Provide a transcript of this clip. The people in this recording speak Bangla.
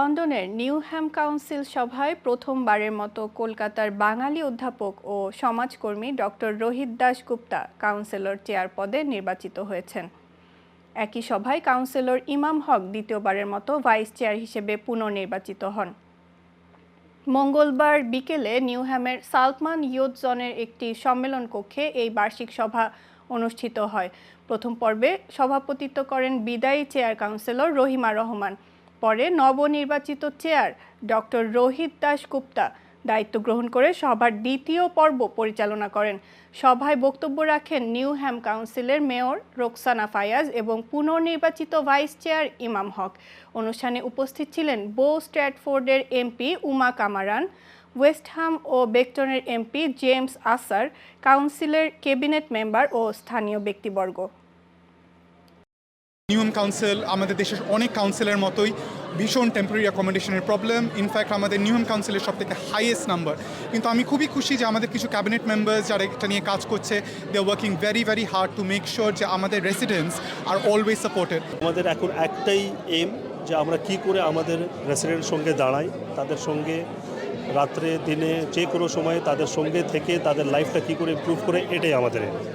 লন্ডনের নিউহ্যাম কাউন্সিল সভায় প্রথমবারের মতো কলকাতার বাঙালি অধ্যাপক ও সমাজকর্মী doctor Rohit Dasgupta councillor chair পদে নির্বাচিত হয়েছেন। একই সভায় কাউন্সিলর ইমাম হক দ্বিতীয়বারের মতো ভাইস চেয়ার হিসেবে পুনর্নির্বাচিত হন। মঙ্গলবার বিকেলে নিউহ্যামের সালমান ইয়ুথ জনের একটি সম্মেলন কক্ষে এই বার্ষিক সভা অনুষ্ঠিত হয়। প্রথম পর্বে সভাপতিত্ব করেন বিদায়ী চেয়ার কাউন্সিলর রহিমা রহমান। পরে নবনির্বাচিত চেয়ার ডক্টর রোহিত দাস গুপ্তা দায়িত্ব গ্রহণ করে সভার দ্বিতীয় পর্ব পরিচালনা করেন। সভায় বক্তব্য রাখেন নিউহ্যাম কাউন্সিলের মেয়র রোকসানা ফায়াজ এবং পুনর্নির্বাচিত ভাইস চেয়ার ইমাম হক। অনুষ্ঠানে উপস্থিত ছিলেন Bow স্ট্র্যাটফোর্ডের MP Uma Kumaran, West Ham ও বেকটনের এমপি জেমস আসার, কাউন্সিলের ক্যাবিনেট মেম্বার ও স্থানীয় ব্যক্তিবর্গ। নিউম কাউন্সিল আমাদের দেশের অনেক কাউন্সিলের মতোই ভীষণ টেম্পোরারি অ্যাকোমোডেশনের প্রবলেম ইনফ্যাক্ট আমাদের নিউম কাউন্সিলের সব থেকে হাইয়েস্ট নাম্বার কিন্তু আমি খুবই খুশি যে আমাদের কিছু ক্যাবিনেট মেম্বার্স যারা এটা নিয়ে কাজ করছে they working very very hard to make sure যে আমাদের রেসিডেন্টস আর অলওয়েজ সাপোর্টেড আমাদের এখন একটাই এম যে আমরা কি করে আমাদের রেসিডেন্টের সঙ্গে দাঁড়াই, তাদের সঙ্গে রাত্রে, দিনে যে কোনো সময় তাদের সঙ্গে থেকে তাদের লাইফটা কি করে ইমপ্রুভ করে, এটাই আমাদের।